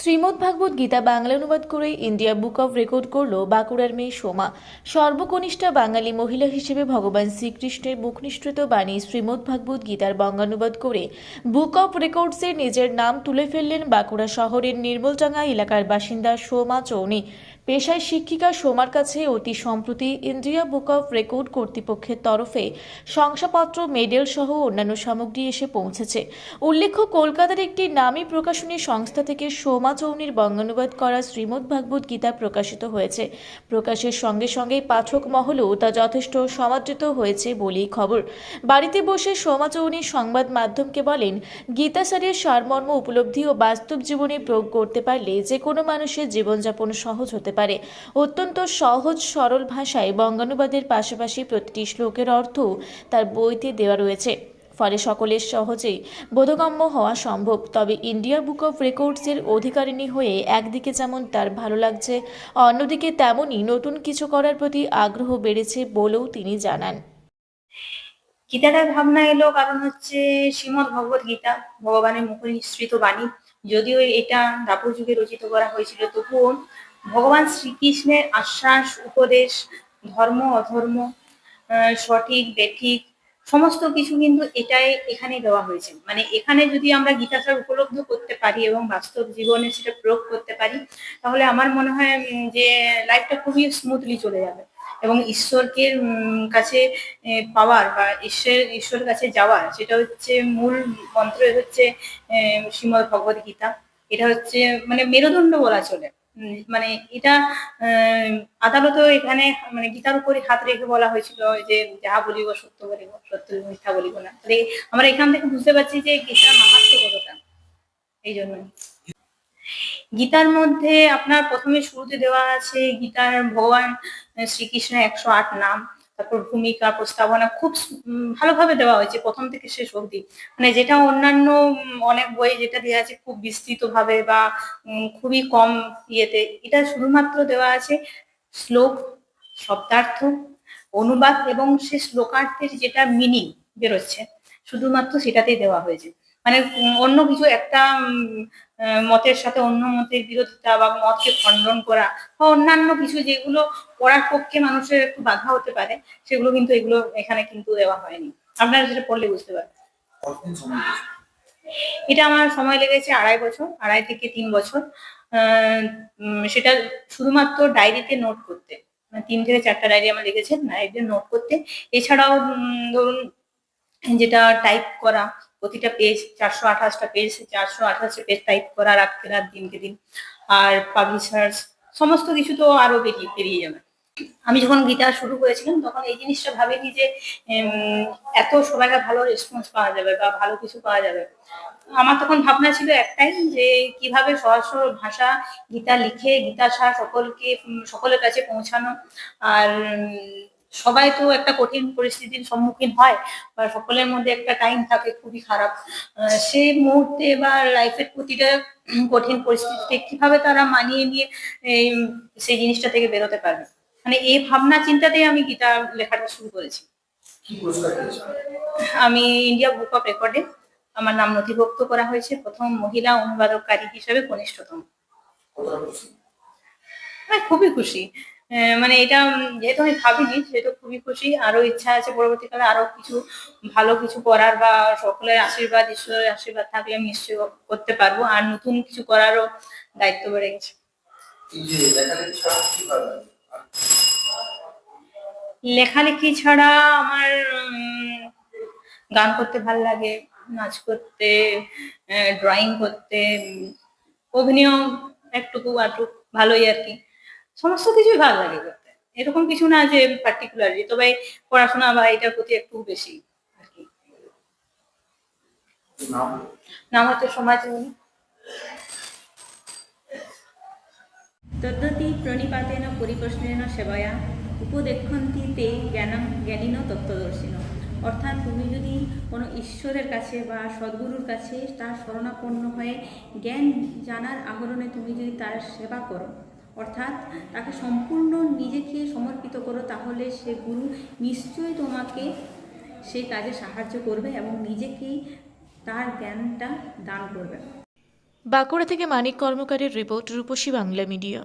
শ্রীমদ্ ভাগবত গীতা বাংলা অনুবাদ করে India book of record করল বাঁকুড়ার মেয়ে সোমা। সর্বকনিষ্ঠা বাঙালি মহিলা হিসেবে ভগবান শ্রীকৃষ্ণের মুখনিষ্ঠিত বাণী শ্রীমদ ভাগবত গীতার বঙ্গানুবাদ করে বুক অফ রেকর্ডসে নিজের নাম তুলে ফেললেন বাঁকুড়া শহরের নির্মলডাঙ্গা এলাকার বাসিন্দা সোমা চৌনি। পেশায় শিক্ষিকা সোমার কাছে অতি সম্প্রতি ইন্ডিয়া বুক অফ রেকর্ড কর্তৃপক্ষের তরফে শংসাপত্র, মেডেল সহ অন্যান্য সামগ্রী এসে পৌঁছেছে। উল্লেখ্য, কলকাতার একটি নামী প্রকাশনী সংস্থা থেকে সোমা চৌনির বঙ্গানুবাদ করা শ্রীমদ্ ভাগবত গীতা প্রকাশিত হয়েছে। প্রকাশের সঙ্গে সঙ্গে পাঠক মহলও তা যথেষ্ট সমাদৃত হয়েছে বলেই খবর। বাড়িতে বসে সোমা চৌনি সংবাদ মাধ্যমকে বলেন, গীতা সারের সারমর্ম উপলব্ধি ও বাস্তব জীবনে প্রয়োগ করতে পারলে যে কোনো মানুষের জীবনযাপন সহজ হতে পারে। অত্যন্ত সহজ, সরল ভাষায় বঙ্গানুবাদের পাশাপাশি প্রতিটি শ্লোকের অর্থ তার বইতে দেওয়া রয়েছে। ফলে সকলের সহজেই বোধগম্য হওয়া সম্ভব। তবে ইন্ডিয়া বুক অফ রেকর্ডসের অধিকারিণী হয়ে একদিকে যেমন তার ভালো লাগছে, অন্যদিকে তেমনই নতুন কিছু করার প্রতি আগ্রহ বেড়েছে বলেও তিনি জানান। গীতাটার ভাবনা এলো কারণ হচ্ছে শ্রীমদ ভগবত গীতা, ভগবানের মুখে নিঃসৃত বাণী। যদিও এটা দ্বাপর যুগে রচিত করা হয়েছিল, তবুও ভগবান শ্রীকৃষ্ণের আশ্বাস, উপদেশ, ধর্ম, অধর্ম সঠিক, বেঠিক, সমস্ত কিছু কিন্তু এটাই এখানে দেওয়া হয়েছে। মানে এখানে যদি আমরা গীতাসার উপলব্ধ করতে পারি এবং বাস্তব জীবনে সেটা প্রয়োগ করতে পারি, তাহলে আমার মনে হয় যে লাইফটা খুবই স্মুথলি চলে যাবে। এবং ঈশ্বরকে কাছে পাওয়ার বা ঈশ্বর, ঈশ্বরের কাছে যাওয়ার, সেটা হচ্ছে মূল মন্ত্র হচ্ছে শ্রীমদ ভগবত গীতা। এটা হচ্ছে মানে মেরুদণ্ড বলা চলে। মানে এটা আহ, আদালতও এখানে মানে গীতার উপরে হাত রেখে বলা হয়েছিল যে যাহা বলিব সত্য বলিব সত্য মিথ্যা বলিব না। তাহলে আমরা এখান থেকে বুঝতে পারছি যে গীতার মাহাত্ম কতটা। এই জন্য গীতার মধ্যে আপনার প্রথমে শুরুতে দেওয়া আছে গীতার ভগবান শ্রীকৃষ্ণের একশো আট নাম। তারপর ভূমিকা প্রস্তাবনা খুব ভালোভাবে দেওয়া হয়েছে, প্রথম থেকে শেষ অবধি। মানে যেটা অন্যান্য অনেক বই যেটা দেওয়া আছে খুব বিস্তৃত ভাবে বা খুবই কম ইয়েতে, এটা শুধুমাত্র দেওয়া আছে শ্লোক, শব্দার্থ, অনুবাদ এবং সে শ্লোকার্থের যেটা মিনিং বেরোচ্ছে, শুধুমাত্র সেটাতেই দেওয়া হয়েছে। মানে অন্য কিছু একটা মতের সাথে অন্য মতের বিরোধিতা বা মতকে খণ্ডন করা বা অন্যান্য কিছু যেগুলো পড়ার পক্ষে মানুষের একটু বাধা হতে পারে সেগুলো কিন্তু এগুলো এখানে কিন্তু দেওয়া হয়নি। আপনারা সেটা পড়লে বুঝতে পারবেন? এটা আমার সময় লেগেছে আড়াই বছর আড়াই থেকে তিন বছর। সেটা শুধুমাত্র ডায়েরিতে নোট করতে। মানে তিন থেকে চারটা ডায়েরি আমার লেগেছে ডায়েরিতে নোট করতে। এছাড়াও উম, ধরুন যেটা টাইপ করা প্রতিটা পেজ চারশো আঠাশটা পেজ চারশো আঠাশটা পেজ টাইপ করা রাখতে রাত দিনকে দিন। আর পাবলিশার্স সমস্ত কিছু তো আরও বেরিয়ে বেরিয়ে যাবে। আমি যখন গীতা শুরু করেছিলাম, তখন এই জিনিসটা ভাবিনি যে এত সবাইকে ভালো রেসপন্স পাওয়া যাবে বা ভালো কিছু পাওয়া যাবে। আমার তখন ভাবনা ছিল একটাই যে, কীভাবে সহজ ভাষা গীতা লিখে, গীতা সার সকলকে, সকলের কাছে পৌঁছানো। আর সবাই তো একটা কঠিন পরিস্থিতির সম্মুখীন হয় বা সকলের মধ্যে একটা টাইম থাকে খুবই খারাপ। সেই মুহূর্তে বা লাইফের প্রতিটা কঠিন পরিস্থিতিতে কীভাবে তারা মানিয়ে নিয়ে সেই জিনিসটা থেকে বেরোতে পারবে? মানে এই ভাবনা চিন্তাতেই আমি গীতা লেখাটা শুরু করেছি। আমি ইন্ডিয়া বুক অফ রেকর্ডে আমার নাম নথিভুক্ত করা হয়েছে। প্রথম মহিলা অনুবাদকারী হিসেবে কনিষ্ঠতম। কতটা খুবই খুশি। মানে এটা যেহেতু আমি ভাবিনি সেহেতু খুবই খুশি। আরও ইচ্ছা আছে পরবর্তীকালে আরও কিছু ভালো কিছু করার বা সকলের আশীর্বাদ ঈশ্বরের আশীর্বাদ থাকলে আমি নিশ্চয়ই করতে পারব। আর নতুন কিছু করারও দায়িত্ব বেড়ে গেছে। লেখালেখি ছাড়া আমার গান করতে ভালো লাগে নাচ করতে ড্রয়িং করতে অভিনয় একটুকু আটুক ভালোই আর কি। সমস্ত কিছুই ভালো লাগে করতে। এরকম কিছু না যে পার্টিকুলারলি তবে পড়াশোনা বা এটার প্রতি একটু বেশি আর কি। নাম? হচ্ছে সমাজ তদ্যতি প্রণিপাতেন পরিপ্রশ্নেন সেবায়া উপদেক্ষন্তি তে জ্ঞানম জ্ঞানীন তত্ত্বদর্শিন। অর্থাৎ তুমি যদি কোনো ঈশ্বরের কাছে বা সদ্গুরুর কাছে তার শরণাপন্ন হয়ে জ্ঞান জানার আহরণে তুমি যদি তার সেবা করো অর্থাৎ তাকে সম্পূর্ণ নিজেকে সমর্পিত করো, তাহলে সে গুরু নিশ্চয়ই তোমাকে সেই কাজে সাহায্য করবে এবং নিজেকেই তার জ্ঞানটা দান করবে। বাঁকুড়া থেকে মানিক কর্মকারের রিপোর্ট রূপসী বাংলা মিডিয়া।